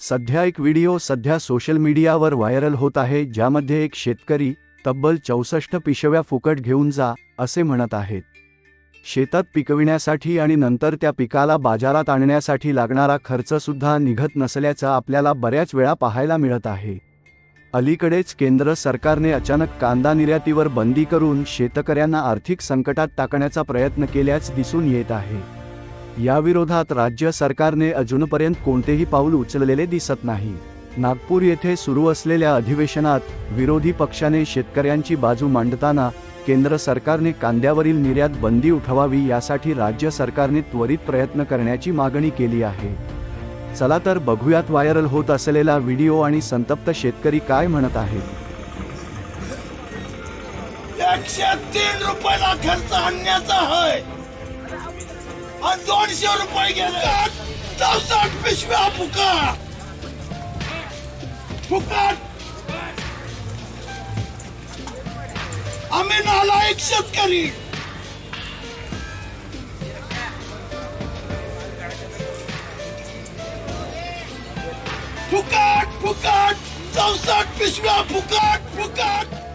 सध्या एक व्हिडिओ सध्या सोशल मीडियावर व्हायरल होत आहे ज्यामध्ये एक शेतकरी तब्बल चौसष्ट पिशव्या फुकट घेऊन जा असे म्हणत आहेत. शेतात पिकविण्यासाठी आणि नंतर त्या पिकाला बाजारात आणण्यासाठी लागणारा खर्चसुद्धा निघत नसल्याचं आपल्याला बऱ्याच वेळा पाहायला मिळत आहे. अलीकडेच केंद्र सरकारने अचानक कांदा निर्यातीवर बंदी करून शेतकऱ्यांना आर्थिक संकटात टाकण्याचा प्रयत्न केल्याच दिसून येत आहे. याविरोधात राज्य सरकारने अजूनपर्यंत कोणतेही पाऊल उचललेले दिसत नाही. नागपूर येथे सुरू असलेल्या अधिवेशनात विरोधी पक्षाने शेतकऱ्यांची बाजू मांडताना केंद्र सरकारने कांद्यावरील निर्यात बंदी उठवावी यासाठी राज्य सरकारने त्वरित प्रयत्न करण्याची मागणी केली आहे. चला तर बघूयात व्हायरल होत असलेला व्हिडिओ आणि संतप्त शेतकरी काय म्हणत आहेत. एकशे तीन रुपयाला खर्च आणण्याचा आहे आणि दोनशे रुपये गेले चौसष्ट पिशव्या फुकट. फुकट. आम्ही नालायक शेतकरी. फुकट फुकट. चौसष्ट पिशव्या फुकट फुकट.